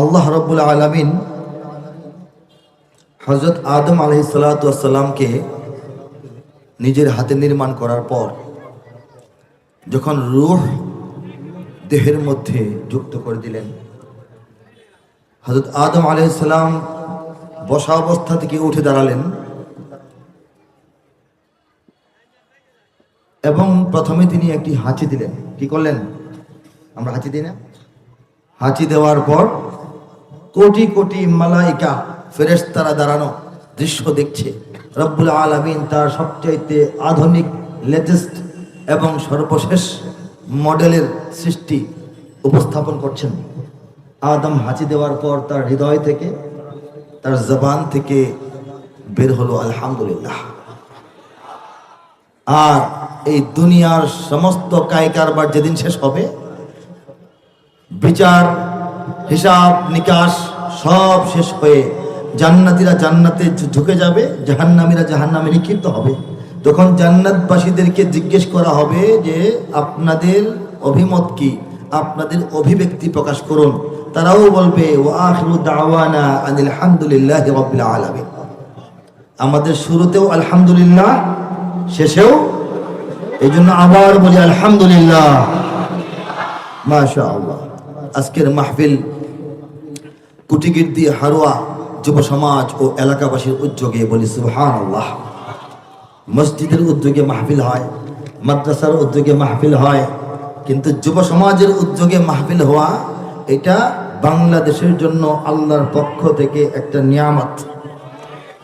আল্লাহ রব্বুল আলমিন হজরত আদম আলহি সালাতামকে নিজের হাতে নির্মাণ করার পর যখন রুহ দেহের মধ্যে যুক্ত করে দিলেন হজরত আদম আলহিসাল্লাম বসা অবস্থা থেকে উঠে দাঁড়ালেন এবং প্রথমে তিনি একটি হাঁচি দিলেন। কি করলেন? আমরা হাঁচি দিই না? হাঁচি দেওয়ার পর কোটি কোটি মালাইকা ফেরেশতারা দাঁড়ানো দৃশ্য দেখছে। রব্বুল আলমিন তার সবচাইতে আধুনিক লেটেস্ট এবং সর্বশেষ মডেলের সৃষ্টি উপস্থাপন করছেন। আদম হাঁচি দেওয়ার পর তার হৃদয় থেকে, তার জবান থেকে বের হলো আলহামদুলিল্লাহ। আর এই দুনিয়ার সমস্ত কায়কারবার যেদিন শেষ হবে, বিচার হিসাব নিকাশ সব শেষ হয়ে জান্নাতিরা জান্নাতে ঢুকে যাবে, জাহান্নামীরা জাহান্নামে নিক্ষিপ্ত হবে। তখন জান্নাতবাসীদেরকে জিজ্ঞেস করা হবে যে, আপনাদের অভিমত কি? আপনাদের অভিব্যক্তি প্রকাশ করুন। তারাও বলবে ও আখরু দাওয়ানা আনিল হামদুলিল্লাহ রাব্বিল আলামিন। আমাদের শুরুতেও আলহামদুলিল্লাহ, শেষেও এই জন্য আবার বলি আলহামদুলিল্লাহ। মাশা আজকের মাহফিল কুটিগির্দি হারোয়া যুব সমাজ ও এলাকাবাসীর উদ্যোগে বলি সুবহান আল্লাহ মসজিদের উদ্যোগে মাহফিল হয়, মাদ্রাসার উদ্যোগে মাহফিল হয়, কিন্তু যুব সমাজের উদ্যোগে মাহফিল হওয়া এটা বাংলাদেশের জন্য আল্লাহর পক্ষ থেকে একটা নিয়ামত।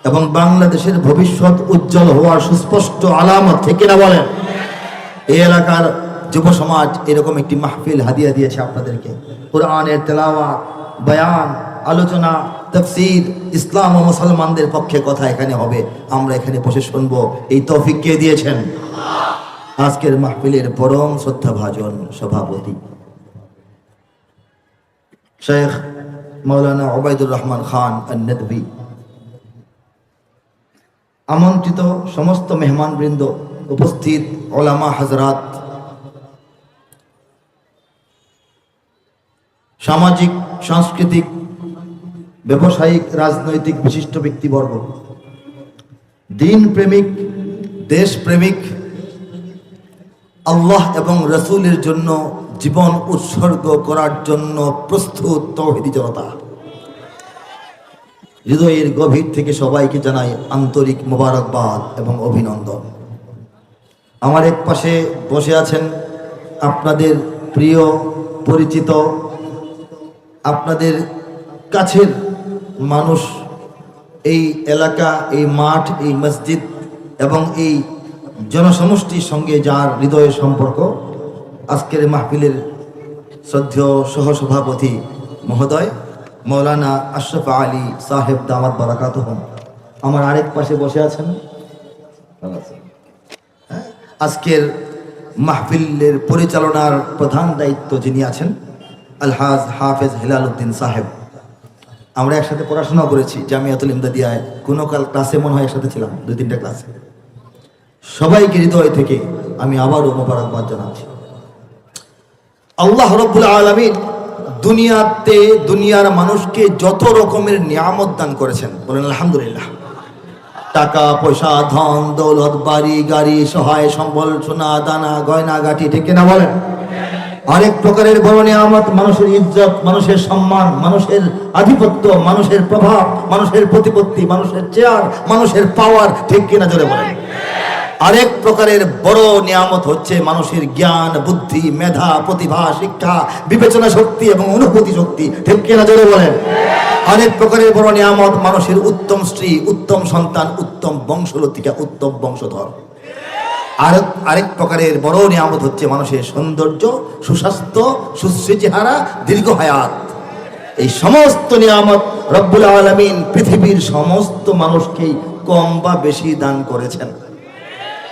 এবং বাংলাদেশের ভবিষ্যৎ উজ্জ্বল হওয়ার সুস্পষ্ট আলামত থেকে না বলেন? এই এলাকার যুব সমাজ এরকম একটি মাহফিল হাদিয়া দিয়েছে আপনাদেরকে। কোরআনের তেলাওয়াত, বয়ান আলোচনা, তফসির, ইসলাম ও মুসলমানদের পক্ষে কথা এখানে হবে। আমরা এখানে বসে শুনব, এই তৌফিক কে দিয়েছেন? আজকের মাহফিলের পরম শ্রদ্ধাভাজন সভাপতি। শেখ মৌলানা ওবায়দুর রহমান খান আন্নদবী আমন্ত্রিত সমস্ত মেহমানবৃন্দ, উপস্থিত ওলামা হাজরাত। সামাজিক, সাংস্কৃতিক ব্যবসায়িক, রাজনৈতিক বিশিষ্ট ব্যক্তিবর্গ। দিন প্রেমিক, দেশ প্রেমিক, আল্লাহ এবং রসুলের জন্য জীবন উৎসর্গ করার জন্য প্রস্তুত তৌহিদি জনতা। হৃদয়ের গভীর থেকে সবাইকে জানাই আন্তরিক মোবারকবাদ এবং অভিনন্দন। আমার এক পাশে বসে আছেন আপনাদের প্রিয়, পরিচিত, আপনাদের কাছের মানুষ এই এলাকা এই মাঠ এই মসজিদ এবং এই জনসমষ্টির সঙ্গে যার হৃদয়ের সম্পর্ক আজকের মাহফিলের শ্রদ্ধেয় সহসভাপতি মহোদয় মৌলানা আশরফ আলী সাহেব দামাত বারাকাত হন আমার আরেক পাশে বসে আছেন। হ্যাঁ, আজকের মাহফিলের পরিচালনার প্রধান দায়িত্ব যিনি আছেন আলহাজ হাফেজ হেলাল উদ্দিন সাহেব। আমরা একসাথে পড়াশোনা করেছি, জামিয়াতুল ইমদাদিয়ায়। কোনো কাল ক্লাসে মনে হয় একসাথে ছিলাম, দুই তিনটা ক্লাসে সবাইকে হৃদয় থেকে আমি আবারও মোবারকবাদ জানাচ্ছি। আল্লাহ রব্বুল আলমিন দুনিয়াতে দুনিয়ার মানুষকে যত রকমের নিয়ামত দান করেছেন, বলেন আলহামদুলিল্লাহ। টাকা, পয়সা, ধন, দৌলত, বাড়ি, গাড়ি, সহায়, সম্বল, সোনা, দানা, গয়না গাঠি ঠিক না বলেন? আরেক প্রকারের বড় নিয়ামত মানুষের ইজ্জত, মানুষের সম্মান, মানুষের আধিপত্য, মানুষের প্রভাব, মানুষের প্রতিপত্তি, মানুষের চেয়ার, মানুষের পাওয়ার ঠিক কিনা জোরে বলেন? আরেক প্রকারের বড় নিয়ামত হচ্ছে মানুষের জ্ঞান, বুদ্ধি, মেধা, প্রতিভা, শিক্ষা, বিবেচনা শক্তি এবং অনুভূতি শক্তি, ঠিক কিনা জোরে বলেন? আরেক প্রকারের বড় নিয়ামত মানুষের উত্তম স্ত্রী, উত্তম সন্তান, উত্তম বংশলতিকা, উত্তম বংশধর। আরেক আরেক প্রকারের বড় নিয়ামত হচ্ছে মানুষের সৌন্দর্য, সুস্বাস্থ্য সুশ্রী চেহারা দীর্ঘ হায়াত। এই সমস্ত নিয়ামত রব্বুল আলমিন পৃথিবীর সমস্ত মানুষকেই কম বা বেশি দান করেছেন।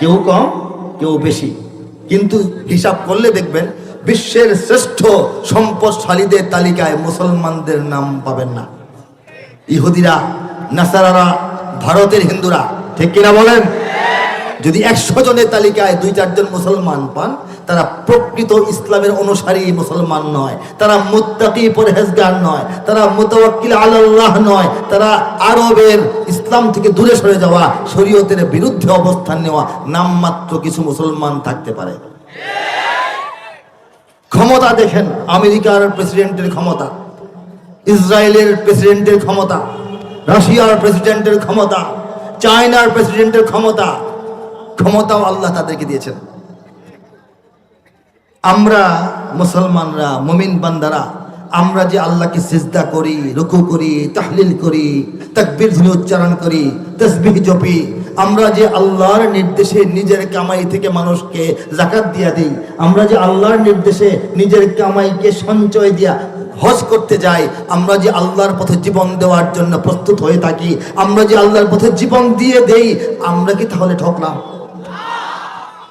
কেউ কম, কেউ বেশি। কিন্তু হিসাব করলে দেখবেন, বিশ্বের শ্রেষ্ঠ সম্পদশালীদের তালিকায় মুসলমানদের নাম পাবেন না। ইহুদিরা, নাসারারা, ভারতের হিন্দুরা, ঠিক কিনা বলেন? যদি একশো জনের তালিকায় দুই চারজন মুসলমান পান, তারা প্রকৃত ইসলামের অনুসারী মুসলমান নয়, তারা মুত্তাকি পরহেজগার নয়, তারা মুতাওয়াক্কিল আল্লাহ নয়, তারা আরবের ইসলাম থেকে দূরে সরে যাওয়া, শরীয়তের বিরুদ্ধে অবস্থান নেওয়া নামমাত্র কিছু মুসলমান থাকতে পারে। ক্ষমতা দেখেন, আমেরিকার প্রেসিডেন্টের ক্ষমতা, ইসরায়েলের প্রেসিডেন্টের ক্ষমতা, রাশিয়ার প্রেসিডেন্টের ক্ষমতা, চায়নার প্রেসিডেন্টের ক্ষমতা ক্ষমতাও আল্লাহ তাদেরকে দিয়েছেন। আমরা মুসলমানরা, মুমিন বান্দারা, আমরা যে আল্লাহকে সিজদা করি, রুকু করি, তাহলিল করি, তাকবীর, ধ্বনি উচ্চারণ করি, তসবিহ জপি, আমরা যে আল্লাহর নির্দেশে নিজের কামাই থেকে মানুষকে জাকাত দিয়া দিই, আমরা যে আল্লাহর নির্দেশে নিজের কামাইকে সঞ্চয় দিয়া হজ করতে যাই, আমরা যে আল্লাহর পথে জীবন দেওয়ার জন্য প্রস্তুত হয়ে থাকি, আমরা যে আল্লাহর পথে জীবন দিয়ে দেই, আমরা কি তাহলে ঠকলাম?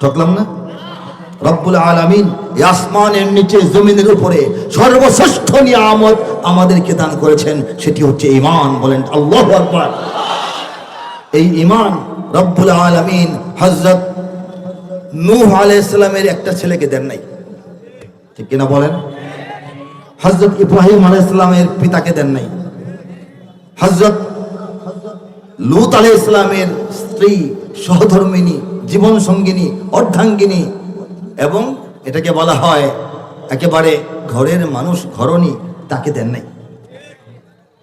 ঠকলাম না? রব্বুল আলামিন আসমানের নিচে জমিনের উপরে সর্বশ্রেষ্ঠ নিয়ামত আমাদেরকে দান করেছেন, সেটি হচ্ছে ইমান বলেন আল্লাহ আকবার। এই ইমান রব্বুল আলামিন হযরত নূহ আলাইহিস সালামের একটা ছেলেকে দেন নাই। ঠিক কিনা বলেন? হযরত ইব্রাহিম আলাইহিস সালামের পিতাকে দেন নাই। হযরত লুত আলাইহিস সালামের স্ত্রী সহধর্মিনী জীবন সঙ্গিনী, অর্ধাঙ্গিনী এবং এটাকে বলা হয় একেবারে ঘরের মানুষ, ঘরণী তাকে দেন নাই।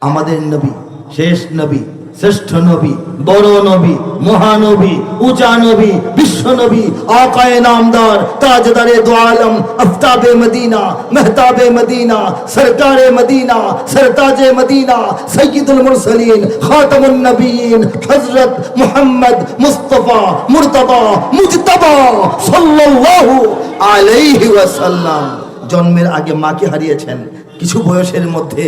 আমাদের নবী, শেষ নবী শ্রেষ্ঠ নবী, বড় নবী, মহানবী, উচা নবী, বিশ্ব নবী, আকায়ে নামদার, তাজদারে দো আলম, আফতাবে মদিনা, মেহতাবে মদিনা, সরকারে মদিনা, সরতাজে মদিনা, সৈয়দুল মুরসলিন, খাতামুন নবীন, হযরত মুহাম্মদ মুস্তাফা, মুর্তবা, মুজতবা সাল্লাল্লাহু আলাইহি ওয়াসাল্লাম। জন্মের আগে মাকে হারিয়েছেন। কিছু বয়সের মধ্যে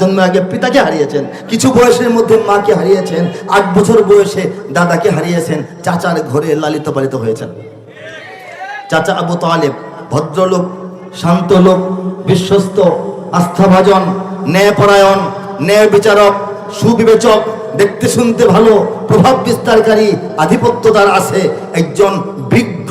জন্ম আগে পিতাকে হারিয়েছেন, কিছু বয়সের মধ্যে মাকে হারিয়েছেন, আট বছর বয়সে দাদাকে হারিয়েছেন, চাচার ঘরে লালিত পালিত হয়েছেন। চাচা আবু তালেব, ভদ্রলোক শান্ত লোক বিশ্বস্ত, আস্থাভাজন, ন্যায়পরায়ণ ন্যায় বিচারক সুবিবেচক দেখতে শুনতে ভালো, প্রভাব বিস্তারকারী আধিপত্য তার আছে। একজন বিজ্ঞ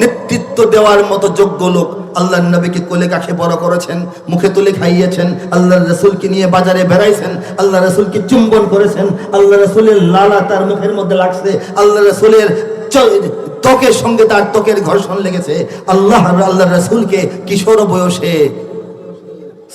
নেতৃত্ব দেওয়ার মতো যোগ্য লোক আল্লাহ নবীকে কোলে কাছে বড় করেছেন, মুখে তুলে খাইয়েছেন আল্লাহ রসুলকে নিয়ে বাজারে বেড়াইছেন আল্লাহ রসুলকে চুম্বন করেছেন আল্লাহ রসুলের লালা তার মুখের মধ্যে লাগছে আল্লাহ রসুলের ত্বকের সঙ্গে তার ত্বকের ঘর্ষণ লেগেছে। আল্লাহ আল্লাহ রসুলকে কিশোর বয়সে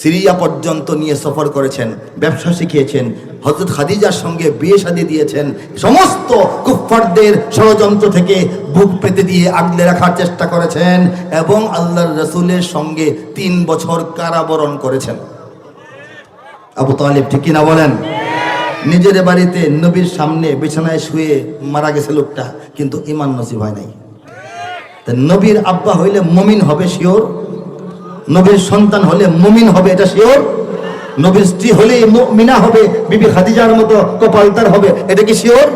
সিরিয়া পর্যন্ত নিয়ে সফর করেছেন, ব্যবসা শিখিয়েছেন হজরত খাদিজার সঙ্গে বিয়ে শাদী দিয়েছেন, সমস্ত কুফফারদের ষড়যন্ত্র থেকে বুক পেতে দিয়ে আগলে রাখার চেষ্টা করেছেন এবং আল্লাহর রসুলের সঙ্গে তিন বছর কারাবরণ করেছেন। আবু তালিব ঠিক কিনা বলেন? নিজের বাড়িতে নবীর সামনে বিছানায় শুয়ে মারা গেছে লোকটা, কিন্তু ইমান নসিব হয় নাই। নবীর আব্বা হইলে মমিন হবে শিওর? নবীর সন্তান হলে মুমিন হবে, এটা শিওর? নবীর স্ত্রী হলে মিনা হবে, বিবি খাদিজার মতো কপালতার হবে, এটা কি শিওর?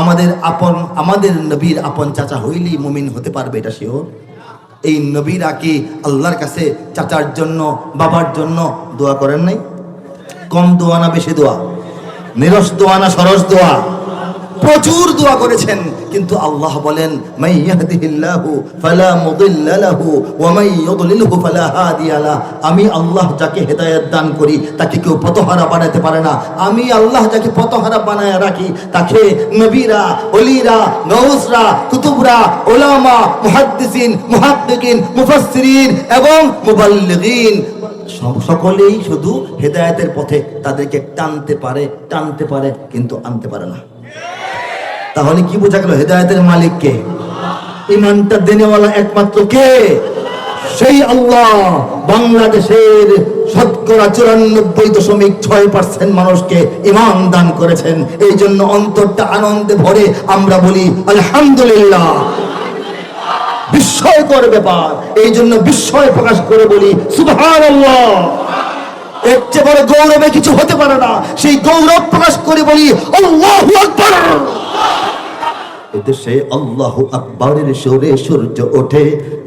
আমাদের আপন, আমাদের নবীর আপন চাচা হইলেই মুমিন হতে পারবে, এটা শিওর? এই নবীরা কি আল্লাহর কাছে চাচার জন্য, বাবার জন্য দোয়া করেন নাই? কম দোয়া না বেশি দোয়া? নিরস দোয়া না সরস দোয়া? প্রচুর দোয়া করেছেন। কিন্তু আল্লাহ বলেন আমি আল্লাহ যাকে হেদায়েত দান করি, তাকে কেউ পতহারা বানাতে পারে না। আমি আল্লাহ যাকে পতহারা বানায় রাখি, তাকে নবীরা, ওলিরা গৌসরা কুতুবরা ওলামা মুহাদ্দিসিন, মুহাদ্দিকিন, মুফাসসিরিন এবং মুবাল্লিগিন। সকলেই শুধু হেদায়েতের পথে তাদেরকে টানতে পারে টানতে পারে, কিন্তু আনতে পারে না। তাহলে কি বোঝা গেল হেদায়েতের মালিক কে ইমানটা দেনেওয়ালা একমাত্র কে? সেই আল্লাহ। বাংলাদেশের শতকরা চুরানব্বই দশমিক ছয় পার্সেন্ট মানুষকে ইমান দান করেছেন। এই জন্য অন্তরটা আনন্দে ভরে আমরা বলি, আলহামদুলিল্লাহ। বিস্ময়কর ব্যাপার। এই জন্য বিস্ময় প্রকাশ করে বলি সুভান এর চেয়ে বড় গৌরবে কিছু হতে পারে না। সেই গৌরব প্রকাশ করে বলি, আল্লাহু এদেশে আল্লাহ আকবরের সুরে সূর্য ওঠে,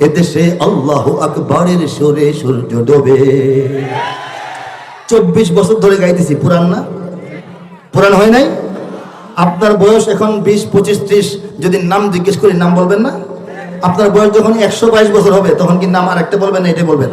এদেশে আল্লাহ আকবরের সুরে সূর্য ডোবে। চব্বিশ বছর ধরে গাইতেছি পুরান না? পুরান হয় নাই? আপনার বয়স এখন বিশ, পঁচিশ, ত্রিশ, যদি নাম জিজ্ঞেস করি, নাম বলবেন না? আপনার বয়স যখন একশো বাইশ বছর হবে, তখন কিন্তু আমার একটা বলবেন না এটা বলবেন?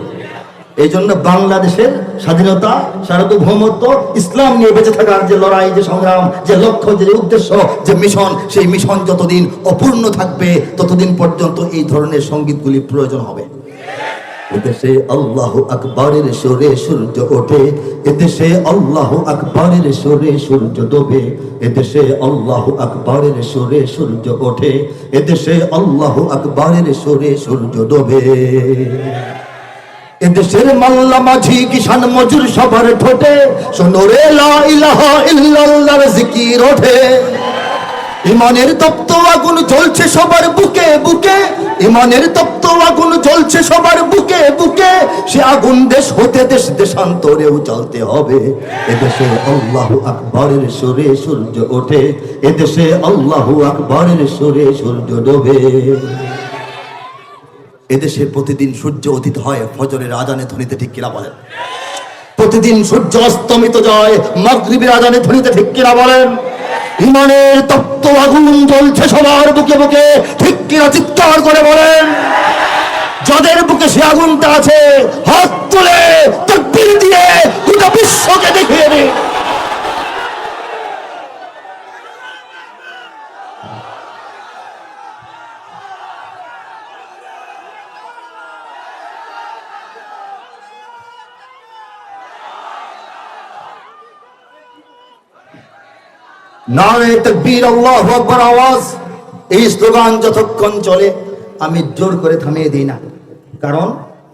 এই জন্য বাংলাদেশের স্বাধীনতা, সার্বভৌমত্ব, ইসলাম নিয়ে বেঁচে থাকার যে লড়াই, যে সংগ্রাম, যে লক্ষ্য, যে উদ্দেশ্য, যে মিশন সেই মিশন যতদিন অপূর্ণ থাকবে, ততদিন পর্যন্ত এই ধরনের সঙ্গীতগুলি প্রয়োজন হবে। এদেশে আল্লাহ আকবরের সুরে সূর্য ওঠে, এদেশে আল্লাহ আকবরের সুরে সূর্য ডোবে, এদেশে আল্লাহ আকবরের সুরে সূর্য ওঠে, এদেশে আল্লাহ আকবরের সুরে সূর্য ডোবে। এদেশের মাল্লা মাঝি কিষান মজুর সবার ঠোঁটে সোনরে লা ইলাহা ইল্লাল্লাহর জিকির ওঠে। ইমানের তপ্ত আগুন জ্বলছে সবার বুকে বুকে, ইমানের তপ্ত আগুন জ্বলছে সবার বুকে বুকে, সে আগুন দেশ হতে দেশ দেশান্তরেও জ্বলতে হবে। এদেশে আল্লাহ আকবরের সুরে সূর্য ওঠে, এদেশে আল্লাহ আকবরের সুরে সূর্য ডোবে। এদেশে প্রতিদিন সূর্য অতীত হয়, ফজরের আজানে ধ্বনিতে ঠিক কিনা বলেন? প্রতিদিন সূর্য অস্তমিত যায়, মাগরিবের আজানে ধ্বনিতে ঠিক কিনা বলেন? ইমানের তপ্ত আগুন জ্বলছে সবার বুকে বুকে, ঠিক কিনা চিৎকার করে বলেন? যাদের বুকে সে আগুনটা আছে, হাত তুলে তকবীর দিয়ে গোটা নারে তকবীর, আল্লাহ আকবার আওয়াজ। এই স্লোগান যতক্ষণ চলে, আমি জোর করে থামিয়ে দিই না। কারণ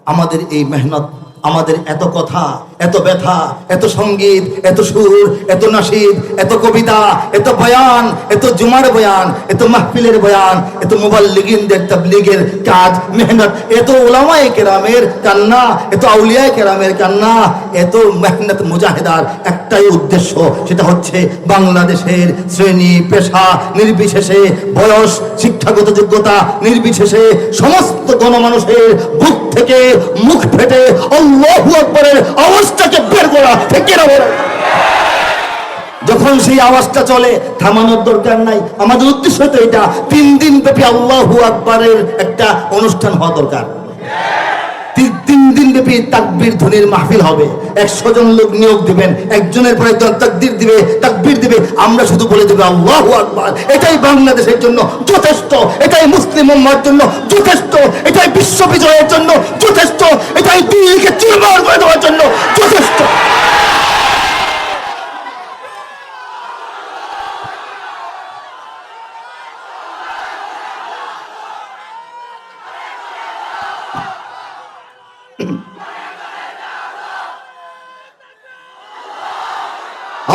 আমাদের এই মেহনত, আমাদের এত কথা এত ব্যথা, এত সংগীত, এত সুর, এত নাসিদ, এত কবিতা, এত বয়ান, এত জুমার বয়ান, এত মাহফিলের বয়ান, এত মোবাইল লিগিনদের তাবলিগের কাজ, মেহনত, এত ওলামায়ে কেরামের কান্না, এত আউলিয়ায়ে কেরামের কান্না, এত মেহনত মুজাহিদার একটাই উদ্দেশ্য, সেটা হচ্ছে বাংলাদেশের শ্রেণি, পেশা, নির্বিশেষে বয়স, শিক্ষাগত যোগ্যতা, নির্বিশেষে সমস্ত গণমানুষের বুক থেকে মুখ ফেটে আল্লাহু আকবরের আওয়াজটাকে বের করা কিনা বলেন? যখন সেই আওয়াজটা চলে, থামানোর দরকার নাই আমাদের উদ্দেশ্য তো এটা, তিন দিন ব্যাপী আল্লাহু আকবরের একটা অনুষ্ঠান হওয়া দরকার দিন ব্যাপী তাকবীর ধ্বনির মাহফিল হবে। একশো জন লোক নিয়োগ দিবেন, একজনের পরে একজন তাকবীর দিবে তাকবীর দিবে। আমরা শুধু বলে দেবো, আল্লাহু আকবার। এটাই বাংলাদেশের জন্য যথেষ্ট, এটাই মুসলিম উম্মার জন্য যথেষ্ট, এটাই বিশ্ব বিজয়ের জন্য যথেষ্ট, এটাই দিল্লিকে চুরমার করে দেওয়ার জন্য যথেষ্ট।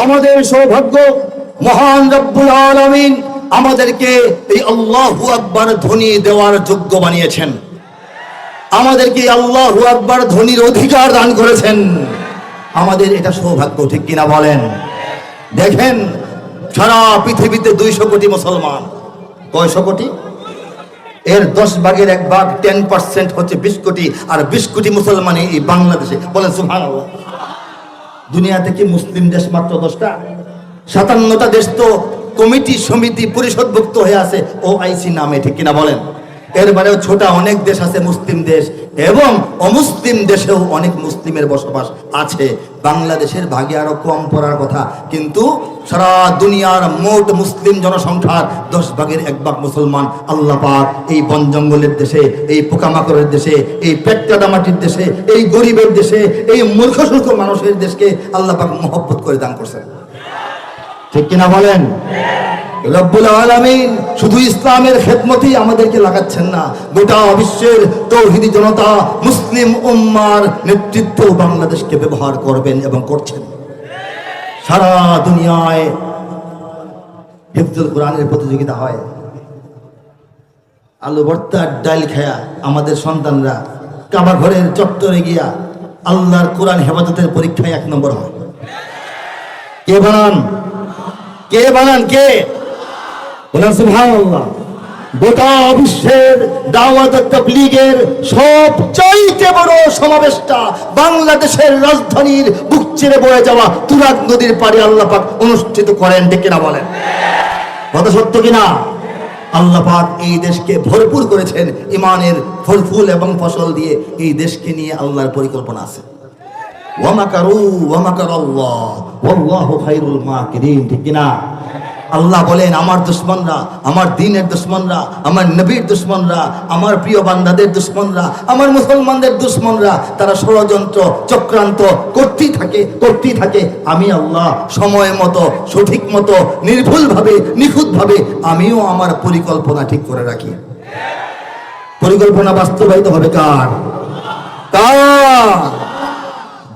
আমাদের সৌভাগ্য মহান রব্বুল আলামিন আমাদেরকে এই আল্লাহু আকবার ধ্বনি দেওয়ার যোগ্য বানিয়েছেন। আমাদেরকে আল্লাহু আকবার ধ্বনির অধিকার দান করেছেন। আমাদের এটা সৌভাগ্য, ঠিক কিনা বলেন? দেখেন, সারা পৃথিবীতে দুইশো কোটি মুসলমান। কয়শো কোটি? এর দশ ভাগের এক ভাগ টেন পার্সেন্ট হচ্ছে বিশ কোটি, আর বিশ কোটি মুসলমান এই বাংলাদেশে। বলেন সুহান দুনিয়াতে থেকে মুসলিম দেশ মাত্র দশটা। সাতান্নটা দেশ তো কমিটি, সমিতি, পরিষদভুক্ত হয়ে আছে। ও আইসি নামে, ঠিক কিনা বলেন? এর বাইরেও ছোটা অনেক দেশ আছে মুসলিম দেশ এবং অমুসলিম দেশেও অনেক মুসলিমের বসবাস আছে। বাংলাদেশের ভাগে আরও কম পড়ার কথা। কিন্তু সারা দুনিয়ার মোট মুসলিম জনসংখ্যার দশ ভাগের এক ভাগ মুসলমান আল্লাহ পাক এই বন জঙ্গলের দেশে, এই পোকামাকড়ের দেশে, এই পেটকাদা মাটির দেশে, এই গরিবের দেশে, এই মূর্খ সূর্খ মানুষের দেশকে আল্লাহ পাক মহব্বত করে দান করছেন। ঠিক কিনা বলেন? রব্বুল আলামিন শুধু ইসলামের খেদমতেই আমাদেরকে লাগাচ্ছেন না, গোটা বিশ্বের তৌহিদি জনতা মুসলিম উম্মার নেতৃত্ব বাংলাদেশকে ব্যবহার করবেন এবং করছেন। সারা দুনিয়ায় হেফজুল কোরআনের প্রতিযোগিতা হয়। আলু ভর্তার ডাইল খেয়া আমাদের সন্তানরা কাবা ঘরের চত্বরে গিয়া আল্লাহর কোরআন হেফাজতের পরীক্ষায় এক নম্বর হয়। কে বানান? কে বানান? কে? বলেন সুবহানাল্লাহ। গোটা বিশ্বের দাওয়াত তাবলীগের সবচাইতে বড় সমাবেশটা বাংলাদেশের রাজধানীর বুক চিরে বয়ে যাওয়া তুরাগ নদীর পাড়ে আল্লাহ পাক অনুষ্ঠিত করেন ডেকে না বলেন? কথা সত্য কিনা? আল্লাহ পাক এই দেশকে ভরপুর করেছেন ইমানের ফল ফুল এবং ফসল দিয়ে এই দেশকে নিয়ে আল্লাহর পরিকল্পনা আছে। ওয়ামাকারু ওয়ামাকার আল্লাহ ওয়াল্লাহু খায়রুল মাকিরিন, ঠিক কি না আল্লাহ বলেন, আমার দুশ্মনরা, আমার দিনের দুশ্মনরা, আমার নবীর দুশ্মনরা, আমার প্রিয় বান্দাদের দুশ্মনরা, আমার মুসলমানদের দুশ্মনরা, তারা ষড়যন্ত্র, চক্রান্ত করতেই থাকে করতেই থাকে। আমি আল্লাহ সময় মতো, সঠিক মতো, নির্ভুলভাবে, নিখুঁতভাবে আমিও আমার পরিকল্পনা ঠিক করে রাখি। পরিকল্পনা বাস্তবায়িত হবে কার? কার?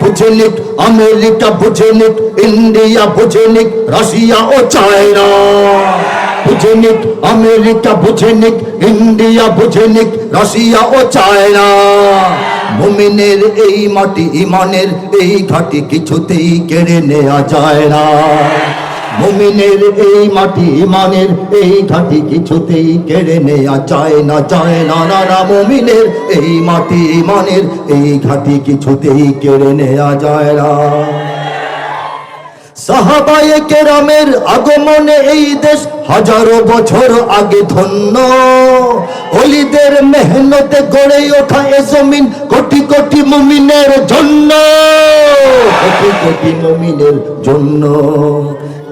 বুঝে নিক আমেরিকা বুঝে নিক ইন্ডিয়া বুঝে নিক রাশিয়া ও চায়না। বুঝে নিক আমেরিকা বুঝে নিক ইন্ডিয়া বুঝে নিক রাশিয়া ও চায়না। মুমিনের এই মাটি, ইমানের এই ঘাটি কিছুতেই কেড়ে নেওয়া যায় না। মুমিনের এই মাটি ইমানের এই ঘাটি কিছুতেই কেড়ে নেয়া চায় না চায় না না না, মুমিনের এই মাটি ইমানের এই ঘাটি কিছুতেই কেড়ে নেয়া যায় না। সাহাবায়ে কেরামের আগমনে এই দেশ হাজারো বছর আগে ধন্য। অলিদের মেহনতে গড়ে ওঠা এ জমিন কোটি কোটি মুমিনের জন্য। কোটি কোটি মুমিনের জন্য।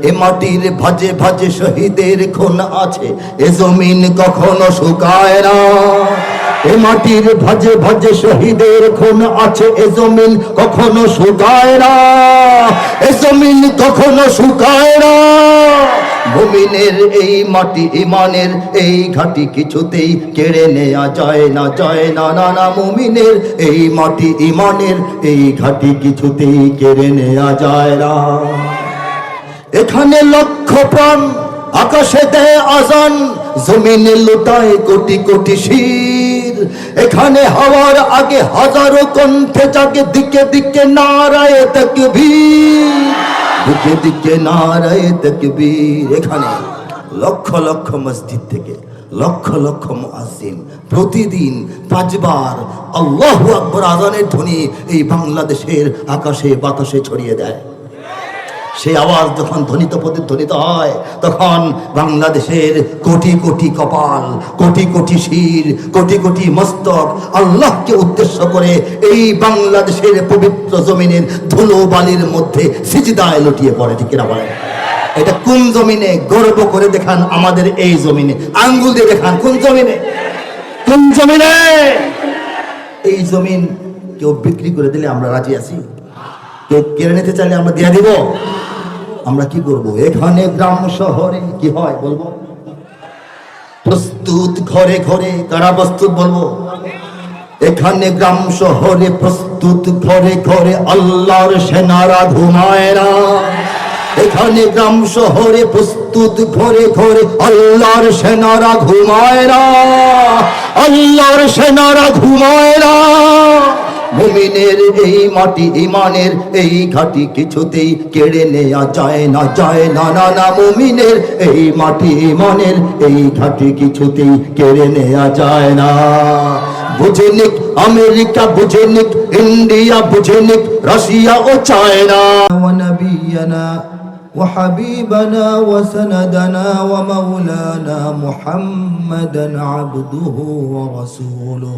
এ মাটির ভাজে ভাজে শহীদের খুন আছে, এ জমিন কখনো শুকায় না। এ মাটির ভাজে ভাজে শহীদের খুন আছে, এ জমিন কখনো শুকায় না। এ জমিন কখনো শুকায় না। মুমিনের এই মাটি, ইমানের এই ঘাটি কিছুতেই কেড়ে নেওয়া যায় না যায় না। না না, মুমিনের এই মাটি, ইমানের এই ঘাটি কিছুতেই কেড়ে নেওয়া যায় না। এখানে লক্ষ প্রাণ আকাশে দেয় আজান, জমিনে লুটায় কোটি কোটি শির। এখানে হওয়ার আগে হাজারো কণ্ঠে জাগে দিকে দিকে নারায় তকবীর। দিকে দিকে নারায় তকবীর। এখানে লক্ষ লক্ষ মসজিদ থেকে লক্ষ লক্ষ মুয়াজ্জিন প্রতিদিন পাঁচবার আল্লাহু আকবর আজানের ধ্বনি এই বাংলাদেশের আকাশে বাতাসে ছড়িয়ে দেয়। সেই আওয়াজ যখন ধ্বনিত প্রতিধ্বনিত হয়, তখন বাংলাদেশের কোটি কোটি কপাল, কোটি কোটি শির, কোটি কোটি মস্তক আল্লাহকে উদ্দেশ্য করে এই বাংলাদেশের পবিত্র জমিনের ধুলো বালির মধ্যে সিজদায় লুটিয়ে পড়ে, ঠিক কিনা বলেন? এটা কোন জমিনে গর্ব করে দেখান আমাদের এই জমিনে? আঙ্গুল দিয়ে দেখান, কোন জমিনে? কোন জমিনে? এই জমিন কেউ বিক্রি করে দিলে আমরা রাজি আছি? কেউ কেড়ে নিতে চাইলে আমরা দিয়ে দিব। আমরা কি করব? এখানে গ্রাম শহরে কি হয় বলব? প্রস্তুত ঘরে ঘরে কারা প্রস্তুত বলব? এখানে গ্রাম শহরে প্রস্তুত ঘরে ঘরে আল্লাহর সেনারা ঘুমায় না। এখানে গ্রাম শহরে প্রস্তুত ঘরে ঘরে আল্লাহর সেনারা ঘুমায় না। আল্লাহর সেনারা ঘুমায় না। মুমিনের এই মাটি ইমানের এই ঘাটি কিছুতেই কেড়ে নেওয়া যায় না যায় না না না মুমিনের এই মাটি ইমানের এই ঘাটি কিছুতেই কেড়ে নেওয়া যায় না বুঝে নিক আমেরিকা বুঝে নিক ইন্ডিয়া বুঝে নিক রাশিয়া ও চায়না ونبينا وحبيبنا وسندنا ومولانا محمدا عبده ورسوله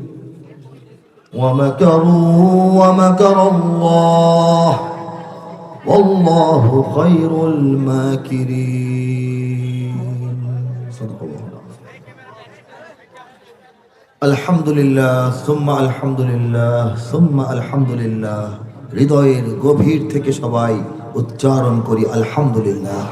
ومكروا ومكر الله والله خير الماكرين صدق الله العظيم. الحمد لله ثم الحمد لله ثم الحمد لله হৃদয়ের গভীর থেকে সবাই উচ্চারণ করি আলহামদুলিল্লাহ